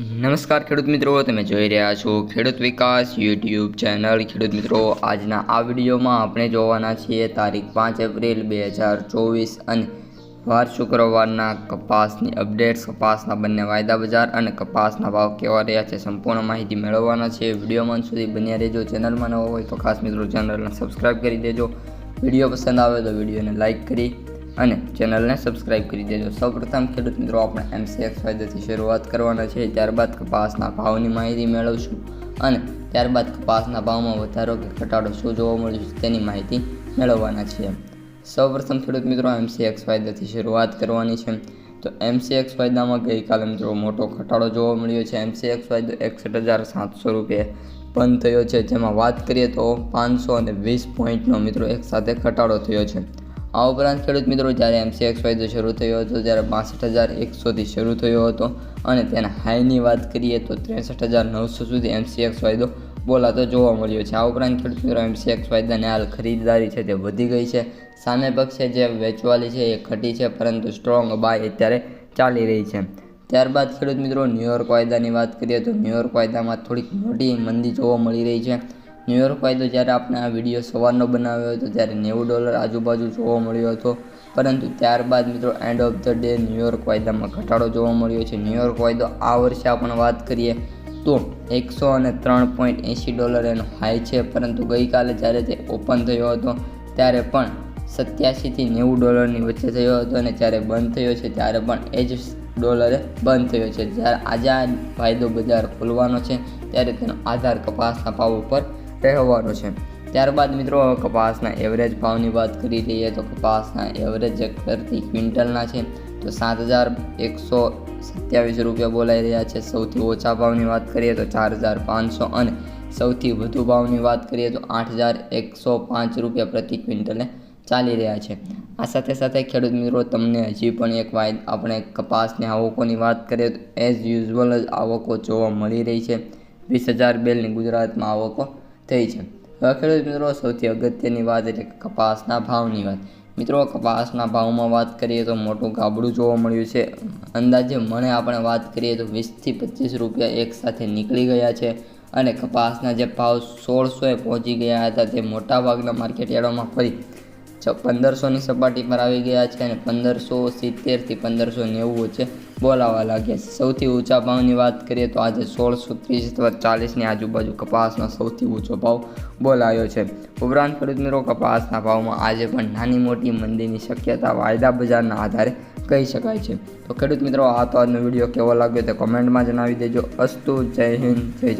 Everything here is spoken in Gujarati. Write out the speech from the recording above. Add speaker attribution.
Speaker 1: નમસ્કાર ખેડૂત મિત્રો, તમે જોઈ રહ્યા છો ખેડૂત વિકાસ યુટ્યુબ ચેનલ. ખેડૂત મિત્રો, આજના આ વિડીયોમાં આપણે જોવાના છીએ તારીખ પાંચ એપ્રિલ બે હજાર ચોવીસ અને વાર શુક્રવારના કપાસની અપડેટ્સ. કપાસના બંને વાયદા બજાર અને કપાસના ભાવ કેવા રહ્યા છે સંપૂર્ણ માહિતી મેળવવાના છે. વિડીયોમાં સુધી બન્યા રહેજો. ચેનલમાં નવો હોય તો ખાસ મિત્રો ચેનલને સબસ્ક્રાઈબ કરી દેજો. વીડિયો પસંદ આવે તો વિડીયોને લાઇક કરી અને ચેનલને સબસ્ક્રાઇબ કરી દેજો. સૌપ્રથમ ખેડૂત મિત્રો, આપણે એમસીએક્સ ફાયદાથી શરૂઆત કરવાના છે ત્યારબાદ કપાસના ભાવની માહિતી મેળવશું અને ત્યારબાદ કપાસના ભાવમાં વધારો કે ઘટાડો શું જોવા મળ્યું છે તેની માહિતી મેળવવાના છીએ. સૌપ્રથમ ખેડૂત મિત્રો એમસીએક્સ ફાયદાથી શરૂઆત કરવાની છે. તો એમસીએક્સ ફાયદામાં ગઈકાલે મિત્રો મોટો ઘટાડો જોવા મળ્યો છે. એમસીએક્સ ફાયદો એકસઠ હજાર સાતસો રૂપિયા બંધ થયો છે. જેમાં વાત કરીએ તો પાંચસો અને વીસ પોઈન્ટનો મિત્રો એકસાથે ઘટાડો થયો છે. આ ઉપરાંત ખેડૂત મિત્રો, જ્યારે એમસીએક્સ ફાયદો શરૂ થયો હતો, ત્યારે બાસઠ હજાર એકસોથી શરૂ થયો હતો. અને તેના હાઈની વાત કરીએ તો ત્રેસઠ હજાર નવસો સુધી એમસીએક્સ ફાયદો બોલાતો જોવા મળ્યો છે. આ ઉપરાંત ખેડૂત મિત્રો એમસીએક્સ વાયદાની હાલ ખરીદદારી છે તે વધી ગઈ છે. સામે પક્ષે જે વેચવાલી છે એ ઘટી છે, પરંતુ સ્ટ્રોંગ બાય અત્યારે ચાલી રહી છે. ત્યારબાદ ખેડૂત મિત્રો, ન્યુયોર્ક વાયદાની વાત કરીએ તો ન્યુયોર્ક વાયદામાં થોડીક મોટી મંદી જોવા મળી રહી છે. ન્યુયોર્ક વાયદો જ્યારે આપણે આ વીડિયો સવારનો બનાવ્યો હતો, ત્યારે નેવું ડોલર આજુબાજુ જોવા મળ્યો હતો. પરંતુ ત્યારબાદ મિત્રો end of the day New York વાયદામાં ઘટાડો જોવા મળ્યો છે. ન્યુયોર્ક વાયદો આ વર્ષે આપણે વાત કરીએ તો એકસો અને ત્રણ પોઈન્ટ એંસી ડોલર એનો હાઈ છે. પરંતુ ગઈકાલે જ્યારે તે ઓપન થયો હતો, ત્યારે પણ સત્યાસીથી નેવું ડોલરની વચ્ચે થયો હતો અને જ્યારે બંધ થયો છે, ત્યારે પણ એ જ ડોલરે બંધ થયો છે. જ્યારે આજે આ ફાયદો બજાર ખોલવાનો છે, ત્યારે તેનો આધાર કપાસના ભાવ ઉપર રહેવાનો છે. ત્યારબાદ મિત્રો, કપાસના એવરેજ ભાવની વાત કરી લઈએ તો કપાસના એવરેજ પ્રતિ ક્વિન્ટલના છે. તો સાત હજાર એકસો સત્યાવીસ રૂપિયા બોલાઈ રહ્યા છે. સૌથી ઓછા ભાવની વાત કરીએ તો ચાર હજાર પાંચસો અને સૌથી વધુ ભાવની વાત કરીએ તો આઠ હજાર એકસો પાંચ રૂપિયા પ્રતિ ક્વિન્ટલે ચાલી રહ્યા છે. આ સાથે સાથે ખેડૂત મિત્રો, તમને હજી પણ એક વાત, આપણે કપાસની આવકોની વાત કરીએ તો એઝ યુઝ્યુઅલ જ આવકો જોવા મળી રહી છે. વીસ હજાર બેલની ગુજરાતમાં આવકો થઈ છે. હવે ખેડૂત મિત્રો, સૌથી અગત્યની વાત એટલે કપાસના ભાવની વાત. મિત્રો, કપાસના ભાવમાં વાત કરીએ તો મોટું ગાબડું જોવા મળ્યું છે. અંદાજે મને આપણે વાત કરીએ તો વીસથી પચીસ રૂપિયા એકસાથે નીકળી ગયા છે અને કપાસના જે ભાવ સોળસોએ પહોંચી ગયા હતા તે મોટાભાગના માર્કેટયાર્ડોમાં ફરી પંદરસોની સપાટી પર આવી ગયા છે અને પંદરસો સિત્તેરથી પંદરસો નેવું વચ્ચે બોલાવા લાગ્યા છે. સૌથી ઊંચા ભાવની વાત કરીએ તો આજે સોળસો ત્રીસ અથવા ચાલીસની આજુબાજુ કપાસનો સૌથી ઊંચો ભાવ બોલાયો છે. ઉપરાંત ખેડૂત મિત્રો કપાસના ભાવમાં આજે પણ નાની મોટી મંદીની શક્યતા વાયદા બજારના આધારે કહી શકાય છે. તો ખેડૂત મિત્રો, આ તો આજનો વીડિયો કેવો લાગ્યો તે કોમેન્ટમાં જણાવી દેજો. અસ્તુ, જય હિન્દ, જય